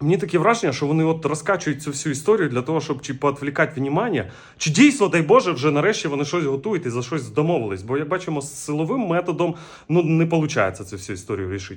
Мені таке враження, що вони от розкачують цю всю історію для того, щоб чи поотвлікати внимання, чи дійсно, дай Боже, вже нарешті вони щось готують і за щось домовились. Бо як бачимо, з силовим методом ну не виходить цю всю історію рішити.